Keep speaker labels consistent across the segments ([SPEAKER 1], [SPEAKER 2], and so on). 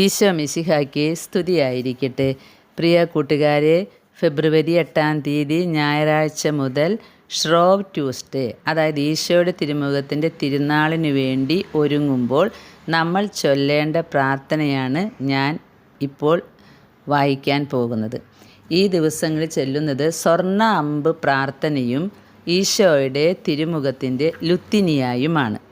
[SPEAKER 1] ഈശോ മിശിഹായ്ക്ക് സ്തുതിയായിരിക്കട്ടെ. പ്രിയ കൂട്ടുകാരെ ഫെബ്രുവരി എട്ടാം തീയതി ഞായറാഴ്ച മുതൽ ഷ്രോവ് ട്യൂസ്ഡേ അതായത് ഈശോയുടെ തിരുമുഖത്തിന്റെ തിരുനാളിനു വേണ്ടി ഒരുങ്ങുമ്പോൾ നമ്മൾ ചൊല്ലേണ്ട പ്രാർത്ഥനയാണ് ഞാൻ ഇപ്പോൾ വായിക്കാൻ പോകുന്നത്. ഈ ദിവസങ്ങളിൽ ചൊല്ലുന്നത് സ്വർണ അമ്പ് പ്രാർത്ഥനയും ഈശോയുടെ തിരുമുഖത്തിന്റെ ലുത്തിനിയായുമാണ്.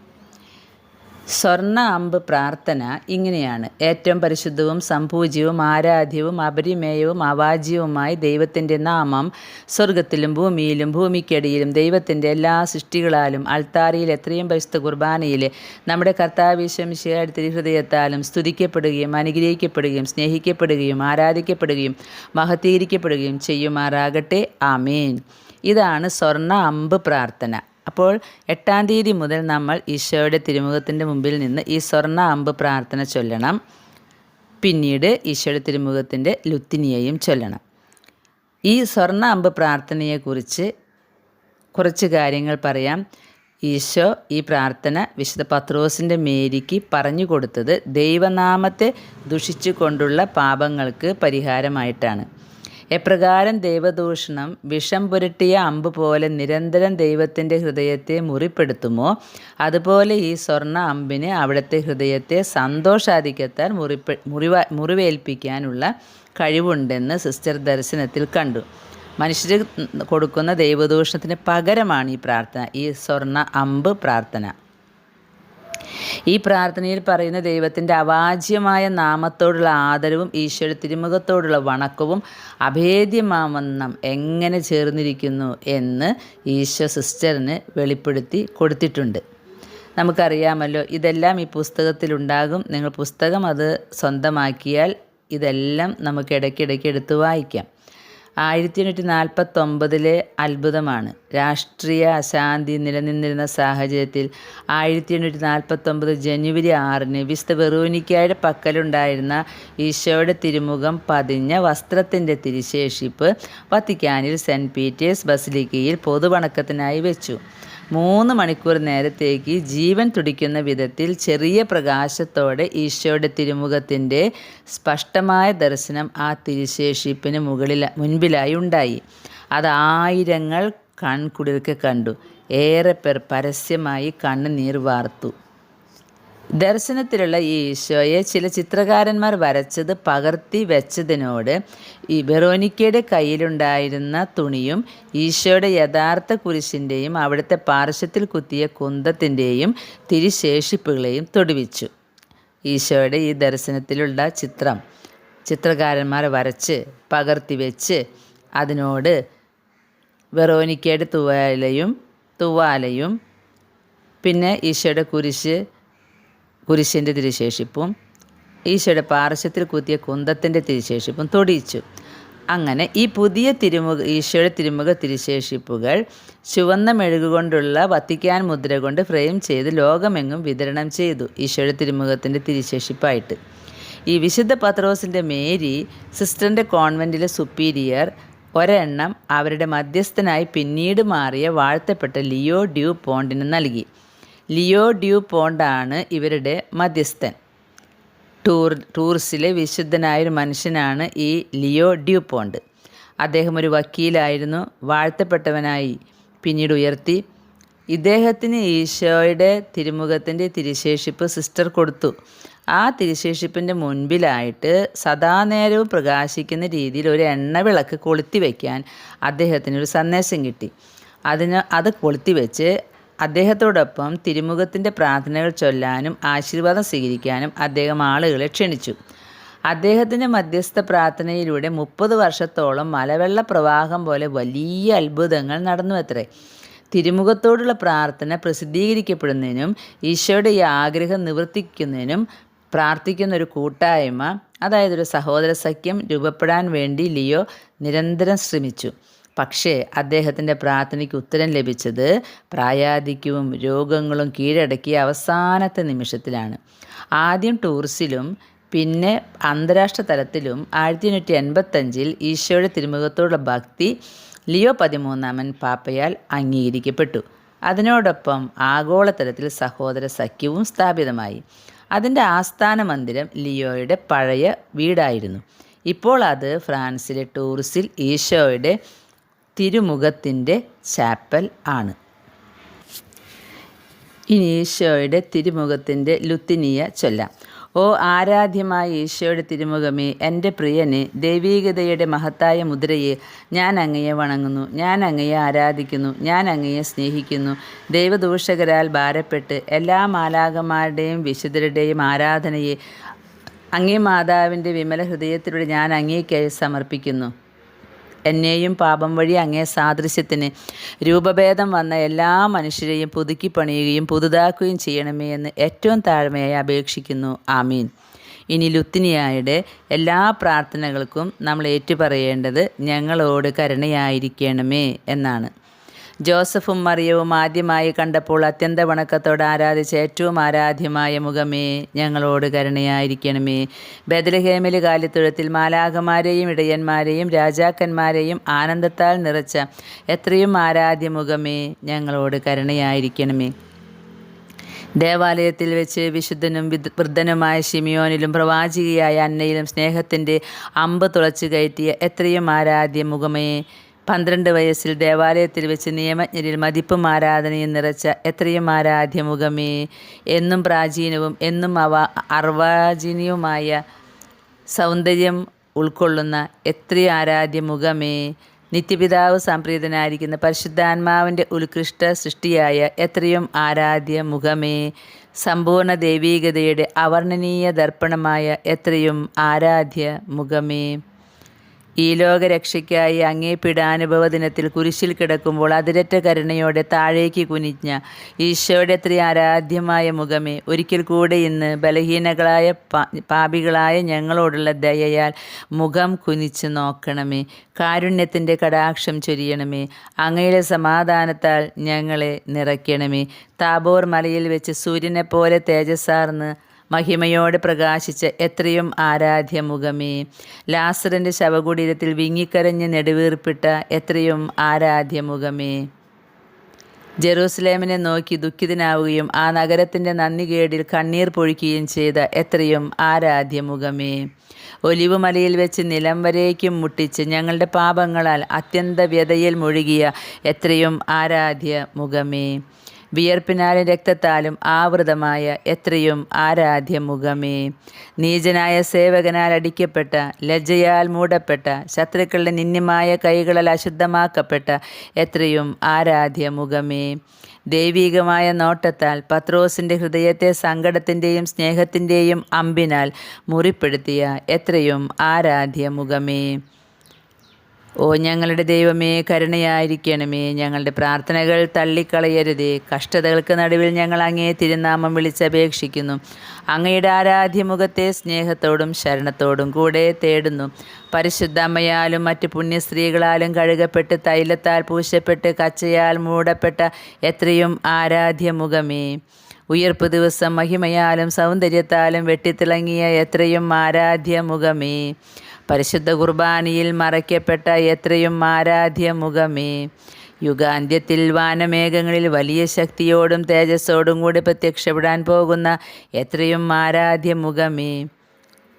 [SPEAKER 1] സ്വർണ അമ്പ് പ്രാർത്ഥന ഇങ്ങനെയാണ്. ഏറ്റവും പരിശുദ്ധവും സംപൂജ്യവും ആരാധ്യവും അപരിമേയവും അവാജ്യവുമായി ദൈവത്തിന്റെ നാമം സ്വർഗത്തിലും ഭൂമിയിലും ഭൂമിക്കടിയിലും ദൈവത്തിന്റെ എല്ലാ സൃഷ്ടികളാലും അൾത്താരയിൽ എത്രയും പരിശുദ്ധ കുർബാനയിൽ നമ്മുടെ കർത്താവിശ്വമിശയുടെ തിരുഹൃദയത്താലും സ്തുതിക്കപ്പെടുകയും അനുഗ്രഹിക്കപ്പെടുകയും സ്നേഹിക്കപ്പെടുകയും ആരാധിക്കപ്പെടുകയും മഹത്തീകരിക്കപ്പെടുകയും ചെയ്യുമാറാകട്ടെ. ആമേൻ. ഇതാണ് സ്വർണ അമ്പ് പ്രാർത്ഥന. അപ്പോൾ എട്ടാം തീയതി മുതൽ നമ്മൾ ഈശോയുടെ തിരുമുഖത്തിന്റെ മുമ്പിൽ നിന്ന് ഈ സ്വർണ അമ്പ് പ്രാർത്ഥന ചൊല്ലണം. പിന്നീട് ഈശോയുടെ തിരുമുഖത്തിന്റെ ലുത്തിനിയെയും ചൊല്ലണം. ഈ സ്വർണ അമ്പ് പ്രാർത്ഥനയെക്കുറിച്ച് കുറച്ച് കാര്യങ്ങൾ പറയാം. ഈശോ ഈ പ്രാർത്ഥന വിശുദ്ധ പത്രോസിന്റെ മേരിക്ക് പറഞ്ഞു കൊടുത്തത് ദൈവനാമത്തെ ദുഷിച്ചു കൊണ്ടുള്ള പാപങ്ങൾക്ക് പരിഹാരമായിട്ടാണ്. എപ്രകാരം ദൈവദൂഷണം വിഷം പുരട്ടിയ അമ്പ് പോലെ നിരന്തരം ദൈവത്തിന്റെ ഹൃദയത്തെ മുറിപ്പെടുത്തുമോ? അതുപോലെ ഈ സ്വർണ അമ്പിന് അവിടുത്തെ ഹൃദയത്തെ സന്തോഷാധിക്യത്താൽ മുറിപ്പെ മുറിവ മുറിവേൽപ്പിക്കാനുള്ള കഴിവുണ്ടെന്ന് സിസ്റ്റർ ദർശനത്തിൽ കണ്ടു. മനുഷ്യർ കൊടുക്കുന്ന ദൈവദൂഷണത്തിന് പകരമാണ് ഈ പ്രാർത്ഥന ഈ സ്വർണ അമ്പ് പ്രാർത്ഥന. ഈ പ്രാർത്ഥനയിൽ പറയുന്ന ദൈവത്തിന്റെ അവാജ്യമായ നാമത്തോടുള്ള ആദരവും ഈശ്വര തിരുമുഖത്തോടുള്ള വണക്കവും അഭേദ്യമാവണ്ണം എങ്ങനെ ചേർന്നിരിക്കുന്നു എന്ന് ഈശോ സിസ്റ്ററിന് വെളിപ്പെടുത്തി കൊടുത്തിട്ടുണ്ട്. നമുക്കറിയാമല്ലോ ഇതെല്ലാം ഈ പുസ്തകത്തിലുണ്ടാകും. നിങ്ങൾ പുസ്തകം അത് സ്വന്തമാക്കിയാൽ ഇതെല്ലാം നമുക്ക് ഇടയ്ക്കിടയ്ക്ക് എടുത്ത് വായിക്കാം. ആയിരത്തി എണ്ണൂറ്റി നാൽപ്പത്തൊമ്പതിലെ അത്ഭുതമാണ്. രാഷ്ട്രീയ അശാന്തി നിലനിന്നിരുന്ന സാഹചര്യത്തിൽ ആയിരത്തി എണ്ണൂറ്റി നാൽപ്പത്തൊമ്പത് ജനുവരി ആറിന് വിശുദ്ധ വെറൂനിക്കായുടെ പക്കലുണ്ടായിരുന്ന ഈശോയുടെ തിരുമുഖം പതിഞ്ഞ വസ്ത്രത്തിന്റെ തിരിശേഷിപ്പ് വത്തിക്കാനിൽ സെന്റ് പീറ്റേഴ്സ് ബസിലിക്കയിൽ പൊതുവണക്കത്തിനായി വെച്ചു. മൂന്ന് മണിക്കൂർ നേരത്തേക്ക് ജീവൻ തുടിക്കുന്ന വിധത്തിൽ ചെറിയ പ്രകാശത്തോടെ ഈശോയുടെ തിരുമുഖത്തിന്റെ സ്പഷ്ടമായ ദർശനം ആ തിരുശേഷിപ്പിന് മുകളിൽ മുൻപിലായി ഉണ്ടായി. അത് ആയിരങ്ങൾ കൺകുളിർക്ക് കണ്ടു. ഏറെ പേർ പരസ്യമായി കണ്ണുനീർ വാർത്തു. ദർശനത്തിലുള്ള ഈ ഈശോയെ ചില ചിത്രകാരന്മാർ വരച്ചത് പകർത്തി വെച്ചതിനോട് ഈ വെറോനിക്കയുടെ കയ്യിലുണ്ടായിരുന്ന തുണിയും ഈശോയുടെ യഥാർത്ഥ കുരിശിന്റെയും അവിടുത്തെ പാർശ്വത്തിൽ കുത്തിയ കുന്തത്തിന്റെയും തിരിശേഷിപ്പുകളെയും തൊടുവിച്ചു. ഈശോയുടെ ഈ ദർശനത്തിലുള്ള ചിത്രം ചിത്രകാരന്മാർ വരച്ച് പകർത്തി വെച്ച് അതിനോട് വെറോനിക്കയുടെ തുവാലയും തുവാലയും പിന്നെ ഈശോയുടെ കുരിശ് കുരിശിന്റെ തിരുശേഷിപ്പും ഈശോയുടെ പാർശ്വത്തിൽ കുത്തിയ കുന്തത്തിന്റെ തിരുശേഷിപ്പും തൊടിയിച്ചു. അങ്ങനെ ഈ പുതിയ തിരുമുഖ ഈശോയുടെ തിരുമുഖ തിരുശേഷിപ്പുകൾ ചുവന്ന മെഴുകുകൊണ്ടുള്ള വത്തിക്കാൻ മുദ്ര കൊണ്ട് ഫ്രെയിം ചെയ്ത് ലോകമെങ്ങും വിതരണം ചെയ്തു ഈശോയുടെ തിരുമുഖത്തിന്റെ തിരുശേഷിപ്പായിട്ട്. ഈ വിശുദ്ധ പത്രോസിന്റെ മേരി സിസ്റ്ററിന്റെ കോൺവെന്റിലെ സുപ്പീരിയർ ഒരെണ്ണം അവരുടെ മധ്യസ്ഥനായി പിന്നീട് മാറിയ വാഴ്ത്തപ്പെട്ട ലിയോ ഡ്യൂ പോണ്ടിന് നൽകി. ലിയോ ഡ്യൂ പോണ്ടാണ് ഇവരുടെ മധ്യസ്ഥൻ. ടൂർ ടൂറിസിലെ വിശുദ്ധനായൊരു മനുഷ്യനാണ് ഈ ലിയോ ഡ്യൂ പോണ്ട് അദ്ദേഹം ഒരു വക്കീലായിരുന്നു വാഴ്ത്തപ്പെട്ടവനായി പിന്നീട് ഉയർത്തി. ഇദ്ദേഹത്തിന് ഈശോയുടെ തിരുമുഖത്തിന്റെ തിരുശേഷിപ്പ് സിസ്റ്റർ കൊടുത്തു. ആ തിരുശേഷിപ്പിന്റെ മുൻപിലായിട്ട് സദാനേരവും പ്രകാശിക്കുന്ന രീതിയിൽ ഒരു എണ്ണ വിളക്ക് കൊളുത്തി വയ്ക്കാൻ അദ്ദേഹത്തിനൊരു സന്ദേശം കിട്ടി. അതിന് അത് കൊളുത്തി വെച്ച് അദ്ദേഹത്തോടൊപ്പം തിരുമുഖത്തിന്റെ പ്രാർത്ഥനകൾ ചൊല്ലാനും ആശീർവാദം സ്വീകരിക്കാനും അദ്ദേഹം ആളുകളെ ക്ഷണിച്ചു. അദ്ദേഹത്തിന്റെ മധ്യസ്ഥ പ്രാർത്ഥനയിലൂടെ മുപ്പത് വർഷത്തോളം മലവെള്ള പ്രവാഹം പോലെ വലിയ അത്ഭുതങ്ങൾ നടന്നു അത്രേ തിരുമുഖത്തോടുള്ള പ്രാർത്ഥന പ്രസിദ്ധീകരിക്കപ്പെടുന്നതിനും ഈശോയുടെ ഈ ആഗ്രഹം നിവർത്തിക്കുന്നതിനും പ്രാർത്ഥിക്കുന്ന ഒരു കൂട്ടായ്മ അതായത് ഒരു സഹോദര സഖ്യം രൂപപ്പെടാൻ വേണ്ടി ലിയോ നിരന്തരം ശ്രമിച്ചു. പക്ഷേ അദ്ദേഹത്തിന്റെ പ്രാർത്ഥനയ്ക്ക് ഉത്തരം ലഭിച്ചത് പ്രായാധിക്യവും രോഗങ്ങളും കീഴടക്കിയ അവസാനത്തെ നിമിഷത്തിലാണ്. ആദ്യം ടൂറിസിലും പിന്നെ അന്താരാഷ്ട്ര തലത്തിലും ആയിരത്തി എണ്ണൂറ്റി എൺപത്തഞ്ചിൽ ഈശോയുടെ തിരുമുഖത്തോടുള്ള ഭക്തി ലിയോ പതിമൂന്നാമൻ പാപ്പയാൽ അംഗീകരിക്കപ്പെട്ടു. അതിനോടൊപ്പം ആഗോളതലത്തിൽ സഹോദര സഖ്യവും സ്ഥാപിതമായി. അതിന്റെ ആസ്ഥാന മന്ദിരം ലിയോയുടെ പഴയ വീടായിരുന്നു. ഇപ്പോൾ അത് ഫ്രാൻസിലെ ടൂറിസിൽ ഈശോയുടെ തിരുമുഖത്തിന്റെ ചാപ്പൽ ആണ്. ഇനി ഈശോയുടെ തിരുമുഖത്തിന്റെ ലുത്തിനിയ ചൊല്ലാം. ഓ ആരാധ്യമായ ഈശോയുടെ തിരുമുഖമേ എന്റെ പ്രിയനെ ദൈവീകതയുടെ മഹത്തായ മുദ്രയെ ഞാൻ അങ്ങയെ വണങ്ങുന്നു ഞാൻ അങ്ങയെ ആരാധിക്കുന്നു ഞാൻ അങ്ങയെ സ്നേഹിക്കുന്നു. ദൈവദൂഷകരാൽ ഭാരപ്പെട്ട് എല്ലാ മാലാകന്മാരുടെയും വിശുദ്ധരുടെയും ആരാധനയെ അങ്ങേ മാതാവിന്റെ വിമല ഹൃദയത്തിലൂടെ ഞാൻ അങ്ങേക്കായി സമർപ്പിക്കുന്നു. എന്നെയും പാപം വഴി അങ്ങേ സാദൃശ്യത്തിന് രൂപഭേദം വന്ന എല്ലാ മനുഷ്യരെയും പുതുക്കി പണിയുകയും പുതുതാക്കുകയും ചെയ്യണമേ എന്ന് ഏറ്റവും താഴ്മയായി അപേക്ഷിക്കുന്നു. ആമീൻ. ഇനി ലുത്തിനിയായുടെ എല്ലാ പ്രാർത്ഥനകൾക്കും നമ്മൾ ഏറ്റുപറയേണ്ടത് ഞങ്ങളോട് കരുണയായിരിക്കണമേ എന്നാണ്. ജോസഫും മറിയവും ആദ്യമായി കണ്ടപ്പോൾ അത്യന്ത വണക്കത്തോടെ ആരാധിച്ച ഏറ്റവും ആരാധ്യമായ മുഖമേ ഞങ്ങളോട് കരുണയായിരിക്കണമേ. ബദലഹേമിൽ കാലിത്തുഴത്തിൽ മാലാഖമാരെയും ഇടയന്മാരെയും രാജാക്കന്മാരെയും ആനന്ദത്താൽ നിറച്ച എത്രയും ആരാധ്യ മുഖമേ ഞങ്ങളോട് കരുണയായിരിക്കണമേ. ദേവാലയത്തിൽ വെച്ച് വിശുദ്ധനും വൃദ്ധനുമായ ഷിമിയോനിലും പ്രവാചികയായ അന്നയിലും സ്നേഹത്തിന്റെ അമ്പ് തുളച്ചു കയറ്റിയ എത്രയും ആരാധ്യ മുഖമേ പന്ത്രണ്ട് വയസ്സിൽ ദേവാലയത്തിൽ വെച്ച് നിയമജ്ഞരിൽ മതിപ്പും ആരാധനയും നിറച്ച എത്രയും ആരാധ്യമുഖമേ. എന്നും പ്രാചീനവും എന്നും അവ അർവാചീനവുമായ സൗന്ദര്യം ഉൾക്കൊള്ളുന്ന എത്രയും ആരാധ്യമുഖമേ. നിത്യപിതാവ് സംപ്രീതനായിരിക്കുന്ന പരിശുദ്ധാത്മാവിന്റെ ഉത്കൃഷ്ട സൃഷ്ടിയായ എത്രയും ആരാധ്യ മുഖമേ സമ്പൂർണ ദൈവീകതയുടെ അവർണനീയ ദർപ്പണമായ എത്രയും ആരാധ്യ മുഖമേ ഈ ലോകരക്ഷയ്ക്കായി അങ്ങേ പിടാനുഭവ ദിനത്തിൽ കുരിശിൽ കിടക്കുമ്പോൾ അതിരറ്റ കരുണയോടെ താഴേക്ക് കുനിഞ്ഞ ഈശോയുടെ ത്രീ ആരാധ്യമായ മുഖമേ ഒരിക്കൽ കൂടെ ഇന്ന് ബലഹീനകളായ പാപികളായ ഞങ്ങളോടുള്ള ദയയാൽ മുഖം കുനിച്ച് നോക്കണമേ. കാരുണ്യത്തിന്റെ കടാക്ഷം ചൊരിയണമേ. അങ്ങയുടെ സമാധാനത്താൽ ഞങ്ങളെ നിറയ്ക്കണമേ. താബോർ മലയിൽ വെച്ച് സൂര്യനെപ്പോലെ തേജസ്സാർന്ന് മഹിമയോടെ പ്രകാശിച്ച എത്രയും ആരാധ്യ മുഖമേ ലാസറിന്റെ ശവകുടീരത്തിൽ വിങ്ങിക്കരഞ്ഞ് നെടുവീർപ്പിട്ട എത്രയും ആരാധ്യ മുഖമേ ജെറൂസലേമിനെ നോക്കി ദുഃഖിതനാവുകയും ആ നഗരത്തിന്റെ നന്ദികേടിൽ കണ്ണീർ പൊഴിക്കുകയും ചെയ്ത എത്രയും ആരാധ്യ മുഖമേ ഒലിവുമലയിൽ വെച്ച് നിലം വരേക്കും മുട്ടിച്ച് ഞങ്ങളുടെ പാപങ്ങളാൽ അത്യന്ത വ്യതയിൽ മുഴുകിയ എത്രയും ആരാധ്യ മുഖമേ വിയർപ്പിനാലും രക്തത്താലും ആവൃതമായ എത്രയും ആരാധ്യ മുഖമേ നീചനായ സേവകനാൽ അടിക്കപ്പെട്ട ലജ്ജയാൽ മൂടപ്പെട്ട ശത്രുക്കളുടെ നിന്യമായ കൈകളാൽ അശുദ്ധമാക്കപ്പെട്ട എത്രയും ആരാധ്യ മുഖമേ ദൈവീകമായ നോട്ടത്താൽ പത്രോസിന്റെ ഹൃദയത്തെ സങ്കടത്തിന്റെയും സ്നേഹത്തിന്റെയും അമ്പിനാൽ മുറിപ്പെടുത്തിയ എത്രയും ആരാധ്യ മുഖമേ ഓ ഞങ്ങളുടെ ദൈവമേ കരുണയായിരിക്കണമേ. ഞങ്ങളുടെ പ്രാർത്ഥനകൾ തള്ളിക്കളയരുതേ. കഷ്ടതകൾക്ക് നടുവിൽ ഞങ്ങൾ അങ്ങേ തിരുനാമം വിളിച്ചപേക്ഷിക്കുന്നു. അങ്ങയുടെ ആരാധ്യമുഖത്തെ സ്നേഹത്തോടും ശരണത്തോടും കൂടെ തേടുന്നു. പരിശുദ്ധ അമ്മയാലും മറ്റ് പുണ്യസ്ത്രീകളാലും കഴുകപ്പെട്ട് തൈലത്താൽ പൂശപ്പെട്ട് കച്ചയാൽ മൂടപ്പെട്ട എത്രയും ആരാധ്യമുഖമേ. ഉയർപ്പ് ദിവസം മഹിമയാലും സൗന്ദര്യത്താലും വെട്ടിത്തിളങ്ങിയ എത്രയും ആരാധ്യമുഖമേ. പരിശുദ്ധ കുർബാനയിൽ മറയ്ക്കപ്പെട്ട എത്രയും ആരാധ്യ മുഖമേ. യുഗാന്ത്യത്തിൽ വാനമേഘങ്ങളിൽ വലിയ ശക്തിയോടും തേജസ്സോടും കൂടി പ്രത്യക്ഷപ്പെടാൻ പോകുന്ന എത്രയും ആരാധ്യ മുഖമേ.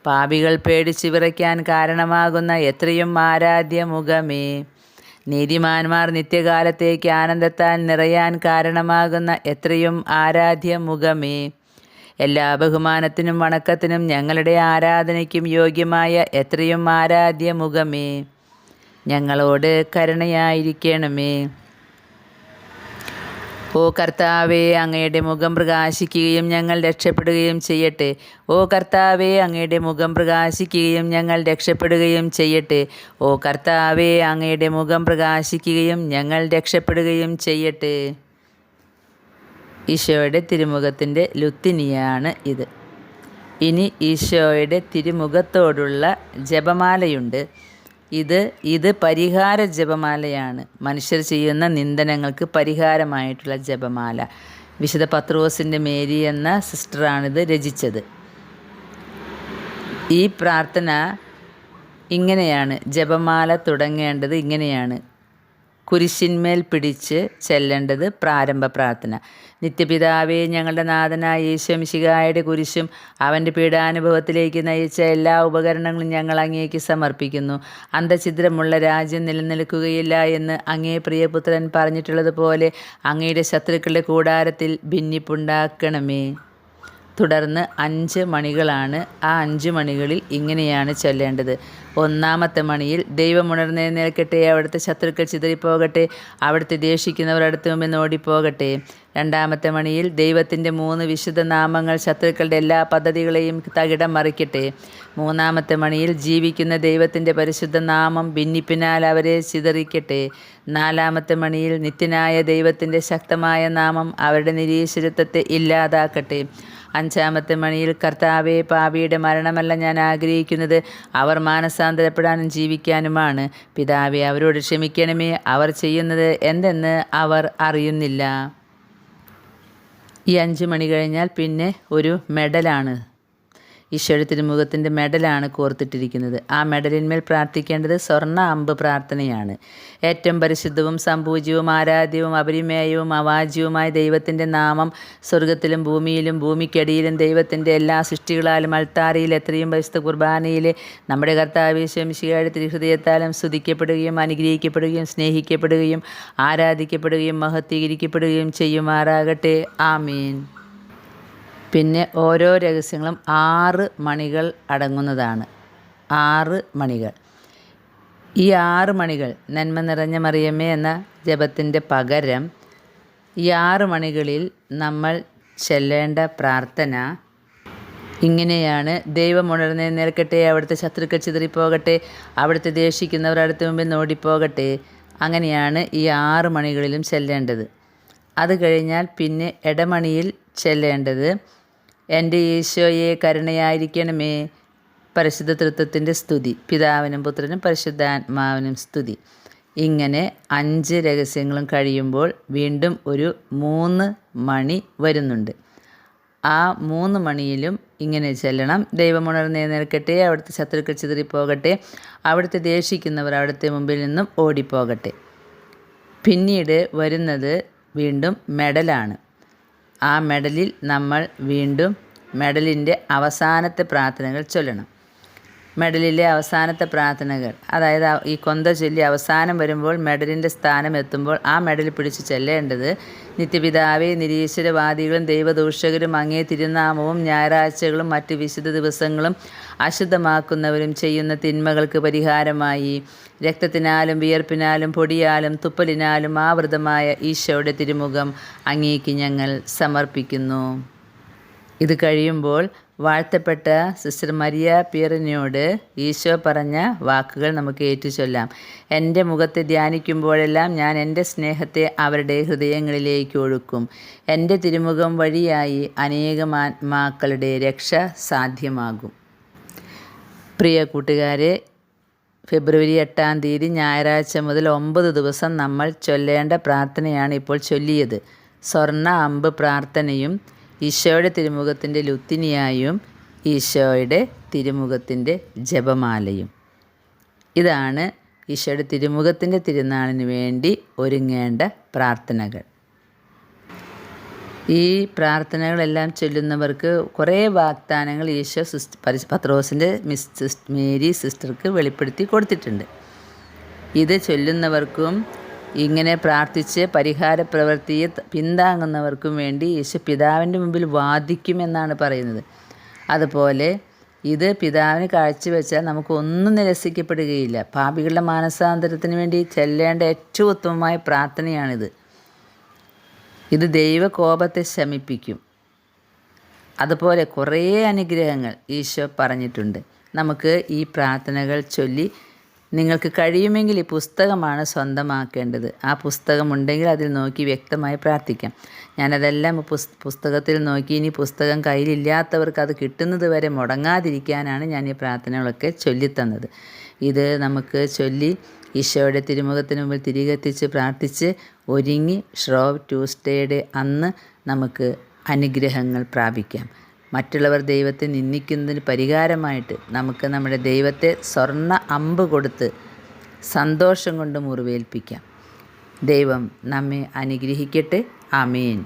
[SPEAKER 1] പാപികൾ പേടിച്ചു വിറയ്ക്കാൻ കാരണമാകുന്ന എത്രയും ആരാധ്യ മുഖമേ. നീതിമാന്മാർ നിത്യകാലത്തേക്ക് ആനന്ദത്താൽ നിറയാൻ കാരണമാകുന്ന എത്രയും ആരാധ്യ മുഖമേ. എല്ലാ ബഹുമാനത്തിനും വണക്കത്തിനും ഞങ്ങളുടെ ആരാധനയ്ക്കും യോഗ്യമായ എത്രയും ആരാധ്യ മുഖമേ ഞങ്ങളോട് കരുണയായിരിക്കണമേ. ഓ കർത്താവേ അങ്ങയുടെ മുഖം പ്രകാശിക്കുകയും ഞങ്ങൾ രക്ഷപ്പെടുകയും ചെയ്യട്ടെ. ഓ കർത്താവേ അങ്ങയുടെ മുഖം പ്രകാശിക്കുകയും ഞങ്ങൾ രക്ഷപ്പെടുകയും ചെയ്യട്ടെ. ഓ കർത്താവേ അങ്ങയുടെ മുഖം പ്രകാശിക്കുകയും ഞങ്ങൾ രക്ഷപ്പെടുകയും ചെയ്യട്ടെ. ഈശോയുടെ തിരുമുഖത്തിന്റെ ലുത്തിനിയാണ് ഇത്. ഇനി ഈശോയുടെ തിരുമുഖത്തോടുള്ള ജപമാലയുണ്ട്. ഇത് ഇത് പരിഹാര ജപമാലയാണ്. മനുഷ്യർ ചെയ്യുന്ന നിന്ദനങ്ങൾക്ക് പരിഹാരമായിട്ടുള്ള ജപമാല. വിശുദ്ധ പത്രോസിന്റെ മേരി എന്ന സിസ്റ്ററാണിത് രചിച്ചത്. ഈ പ്രാർത്ഥന ഇങ്ങനെയാണ്. ജപമാല തുടങ്ങേണ്ടത് ഇങ്ങനെയാണ്. കുരിശിന്മേൽ പിടിച്ച് ചെല്ലേണ്ടത് പ്രാരംഭ പ്രാർത്ഥന. നിത്യപിതാവേ ഞങ്ങളുടെ നാഥനായ യേശുമിശികായുടെ കുരിശും അവന്റെ പീഡാനുഭവത്തിലേക്ക് നയിച്ച എല്ലാ ഉപകരണങ്ങളും ഞങ്ങൾ അങ്ങേക്ക് സമർപ്പിക്കുന്നു. അന്തഛിദ്രമുള്ള രാജ്യം നിലനിൽക്കുകയില്ല എന്ന് അങ്ങേ പ്രിയപുത്രൻ പറഞ്ഞിട്ടുള്ളതുപോലെ അങ്ങയുടെ ശത്രുക്കളുടെ കൂടാരത്തിൽ ഭിന്നിപ്പുണ്ടാക്കണമേ. തുടർന്ന് അഞ്ച് മണികളാണ് ആ അഞ്ച് മണികളിൽ ഇങ്ങനെയാണ് ചൊല്ലേണ്ടത്. ഒന്നാമത്തെ മണിയിൽ ദൈവം ഉണർന്നേൽക്കട്ടെ അവിടുത്തെ ശത്രുക്കൾ ചിതറിപ്പോകട്ടെ അവിടുത്തെ ദേഷിക്കുന്നവർ അടുത്ത് മുമ്പിൽ ഓടിപ്പോകട്ടെ. രണ്ടാമത്തെ മണിയിൽ ദൈവത്തിന്റെ മൂന്ന് വിശുദ്ധ നാമങ്ങൾ ശത്രുക്കളുടെ എല്ലാ പദ്ധതികളെയും തകിടം മറിക്കട്ടെ. മൂന്നാമത്തെ മണിയിൽ ജീവിക്കുന്ന ദൈവത്തിന്റെ പരിശുദ്ധ നാമം ഭിന്നിപ്പിനാൽ അവരെ ചിതറിക്കട്ടെ. നാലാമത്തെ മണിയിൽ നിത്യനായ ദൈവത്തിന്റെ ശക്തമായ നാമം അവരുടെ നിരീശ്വരത്വത്തെ ഇല്ലാതാക്കട്ടെ. അഞ്ചാമത്തെ മണിയിൽ കർത്താവെ പാപിയുടെ മരണമല്ല ഞാൻ ആഗ്രഹിക്കുന്നത്. അവർ മാനസാന്തരപ്പെടാനും ജീവിക്കാനുമാണ്. പിതാവെ അവരോട് ക്ഷമിക്കണമേ. അവർ ചെയ്യുന്നത് എന്തെന്ന് അവർ അറിയുന്നില്ല. ഈ അഞ്ച് മണി കഴിഞ്ഞാൽ പിന്നെ ഒരു മെഡലാണ്. ഈശോയുടെ തിരുമുഖത്തിന്റെ മെഡലാണ് കോർത്തിട്ടിരിക്കുന്നത്. ആ മെഡലിന്മേൽ പ്രാർത്ഥിക്കേണ്ടത് സ്വർണ അമ്പ് പ്രാർത്ഥനയാണ്. ഏറ്റവും പരിശുദ്ധവും സംപൂജ്യവും ആരാധ്യവും അപരിമേയവും അവാജ്യവുമായ ദൈവത്തിന്റെ നാമം സ്വർഗത്തിലും ഭൂമിയിലും ഭൂമിക്കടിയിലും ദൈവത്തിന്റെ എല്ലാ സൃഷ്ടികളാലും അൾത്താരയിൽ എത്രയും പരിശുദ്ധ കുർബാനയിൽ നമ്മുടെ കർത്താവ് ശംശിയുടെ തിരുഹൃദയത്താലും സ്തുതിക്കപ്പെടുകയും അനുഗ്രഹിക്കപ്പെടുകയും സ്നേഹിക്കപ്പെടുകയും ആരാധിക്കപ്പെടുകയും മഹത്വീകരിക്കപ്പെടുകയും ചെയ്യുമാറാകട്ടെ. ആമീൻ. പിന്നെ ഓരോ രഹസ്യങ്ങളും ആറ് മണികൾ അടങ്ങുന്നതാണ്. ആറ് മണികൾ. ഈ ആറ് മണികൾ നന്മ നിറഞ്ഞ മറിയമ്മേ എന്ന ജപത്തിന്റെ പകരം ഈ ആറ് മണികളിൽ നമ്മൾ ചെല്ലേണ്ട പ്രാർത്ഥന ഇങ്ങനെയാണ്. ദൈവം ഉണർന്നേ നേർക്കട്ടെ അവിടുത്തെ ശത്രുക്കൾ ചിതറിപ്പോകട്ടെ അവിടുത്തെ ദേഷിക്കുന്നവർ അടുത്ത മുമ്പിൽ നോടിപ്പോകട്ടെ അങ്ങനെയാണ് ഈ ആറ് മണികളിലും ചെല്ലേണ്ടത്. അത് കഴിഞ്ഞാൽ പിന്നെ ഇടമണിയിൽ ചെല്ലേണ്ടത് എന്റെ ഈശോയെ കരുണയായിരിക്കണമേ. പരിശുദ്ധ തൃത്വത്തിന്റെ സ്തുതി. പിതാവിനും പുത്രനും പരിശുദ്ധാത്മാവിനും സ്തുതി. ഇങ്ങനെ അഞ്ച് രഹസ്യങ്ങളും കഴിയുമ്പോൾ വീണ്ടും ഒരു മൂന്ന് മണി വരുന്നുണ്ട്. ആ മൂന്ന് മണിയിലും ഇങ്ങനെ ചെല്ലണം. ദൈവമുണർന്ന് നിൽക്കട്ടെ. അവിടുത്തെ ശത്രുക്കൾ ചിതറിപ്പോകട്ടെ. അവിടുത്തെ ദേഷിക്കുന്നവർ അവിടുത്തെ മുമ്പിൽ നിന്നും ഓടിപ്പോകട്ടെ. പിന്നീട് വരുന്നത് വീണ്ടും മെഡലാണ്. ആ മെഡലിൽ നമ്മൾ വീണ്ടും മെഡലിന്റെ അവസാനത്തെ പ്രാർത്ഥനകൾ ചൊല്ലണം. മെഡലിലെ അവസാനത്തെ പ്രാർത്ഥനകൾ. അതായത് ഈ കൊന്ത ചൊല്ലി അവസാനം വരുമ്പോൾ മെഡലിന്റെ സ്ഥാനം എത്തുമ്പോൾ ആ മെഡൽ പിടിച്ച് ചെല്ലേണ്ടത് നിത്യപിതാവെ നിരീശ്വരവാദികളും ദൈവദൂഷകരും അങ്ങേ തിരുനാമവും ഞായറാഴ്ചകളും മറ്റ് വിശുദ്ധ ദിവസങ്ങളും അശുദ്ധമാക്കുന്നവരും ചെയ്യുന്ന തിന്മകൾക്ക് പരിഹാരമായി. രക്തത്തിനാലും വിയർപ്പിനാലും പൊടിയാലും തുപ്പലിനാലും ആവൃതമായ ഈശോയുടെ തിരുമുഖം അങ്ങേക്ക് ഞങ്ങൾ സമർപ്പിക്കുന്നു. ഇത് കഴിയുമ്പോൾ വാഴ്ത്തപ്പെട്ട സിസ്റ്റർ മരിയ പിയറിനോട് ഈശോ പറഞ്ഞ വാക്കുകൾ നമുക്ക് ഏറ്റു ചൊല്ലാം എന്റെ മുഖത്തെ ധ്യാനിക്കുമ്പോഴെല്ലാം ഞാൻ എന്റെ സ്നേഹത്തെ അവരുടെ ഹൃദയങ്ങളിലേക്ക് ഒഴുക്കും. എന്റെ തിരുമുഖം വഴിയായി അനേകം ആത്മാക്കളുടെ രക്ഷ സാധ്യമാകും. പ്രിയ കൂട്ടുകാരെ ഫെബ്രുവരി എട്ടാം തീയതി ഞായറാഴ്ച മുതൽ ഒമ്പത് ദിവസം നമ്മൾ ചൊല്ലേണ്ട പ്രാർത്ഥനയാണ് ഇപ്പോൾ ചൊല്ലിയത്. സ്വർണ അമ്പ് പ്രാർത്ഥനയും ഈശോയുടെ തിരുമുഖത്തിന്റെ ലുത്തിനിയായും ഈശോയുടെ തിരുമുഖത്തിന്റെ ജപമാലയും. ഇതാണ് ഈശോയുടെ തിരുമുഖത്തിന്റെ തിരുനാളിന് വേണ്ടി ഒരുങ്ങേണ്ട പ്രാർത്ഥനകൾ. ഈ പ്രാർത്ഥനകളെല്ലാം ചൊല്ലുന്നവർക്ക് കുറേ വാഗ്ദാനങ്ങൾ ഈശോ സിസ്റ്റർ പത്രോസിന്റെ മിസ് മേരി സിസ്റ്റർക്ക് വെളിപ്പെടുത്തി കൊടുത്തിട്ടുണ്ട്. ഇത് ചൊല്ലുന്നവർക്കും ഇങ്ങനെ പ്രാർത്ഥിച്ച് പരിഹാര പ്രവൃത്തിയെ പിന്താങ്ങുന്നവർക്കും വേണ്ടി യേശു പിതാവിന്റെ മുമ്പിൽ വാദിക്കുമെന്നാണ് പറയുന്നത്. അതുപോലെ ഇത് പിതാവിന് കാഴ്ചവെച്ചാൽ നമുക്കൊന്നും നിരസിക്കപ്പെടുകയില്ല. പാപികളുടെ മാനസാന്തരത്തിന് വേണ്ടി ചെല്ലേണ്ട ഏറ്റവും ഉത്തമമായ പ്രാർത്ഥനയാണിത്. ഇത് ദൈവകോപത്തെ ശമിപ്പിക്കും. അതുപോലെ കുറേ അനുഗ്രഹങ്ങൾ ഈശോ പറഞ്ഞിട്ടുണ്ട്. നമുക്ക് ഈ പ്രാർത്ഥനകൾ ചൊല്ലി നിങ്ങൾക്ക് കഴിയുമെങ്കിൽ ഈ പുസ്തകമാണ് സ്വന്തമാക്കേണ്ടത്. ആ പുസ്തകമുണ്ടെങ്കിൽ അതിൽ നോക്കി വ്യക്തമായി പ്രാർത്ഥിക്കാം. ഞാനതെല്ലാം പുസ് പുസ്തകത്തിൽ നോക്കി ഇനി പുസ്തകം കയ്യിലില്ലാത്തവർക്ക് അത് കിട്ടുന്നത് വരെ മുടങ്ങാതിരിക്കാനാണ് ഞാൻ ഈ പ്രാർത്ഥനകളൊക്കെ ചൊല്ലിത്തന്നത്. ഇത് നമുക്ക് ചൊല്ലി ഈശോയുടെ തിരുമുഖത്തിന് മുമ്പിൽ തിരികെത്തിച്ച് പ്രാർത്ഥിച്ച് ഒരുങ്ങി ഷ്രോവ് ട്യൂസ്ഡേയുടെ അന്ന് നമുക്ക് അനുഗ്രഹങ്ങൾ പ്രാപിക്കാം. മറ്റുള്ളവർ ദൈവത്തെ നിന്ദിക്കുന്നതിന് പരിഹാരമായിട്ട് നമുക്ക് നമ്മുടെ ദൈവത്തെ സ്വർണ അമ്പ് കൊടുത്ത് സന്തോഷം കൊണ്ട് മുറിവേൽപ്പിക്കാം. ദൈവം നമ്മെ അനുഗ്രഹിക്കട്ടെ. ആമേൻ.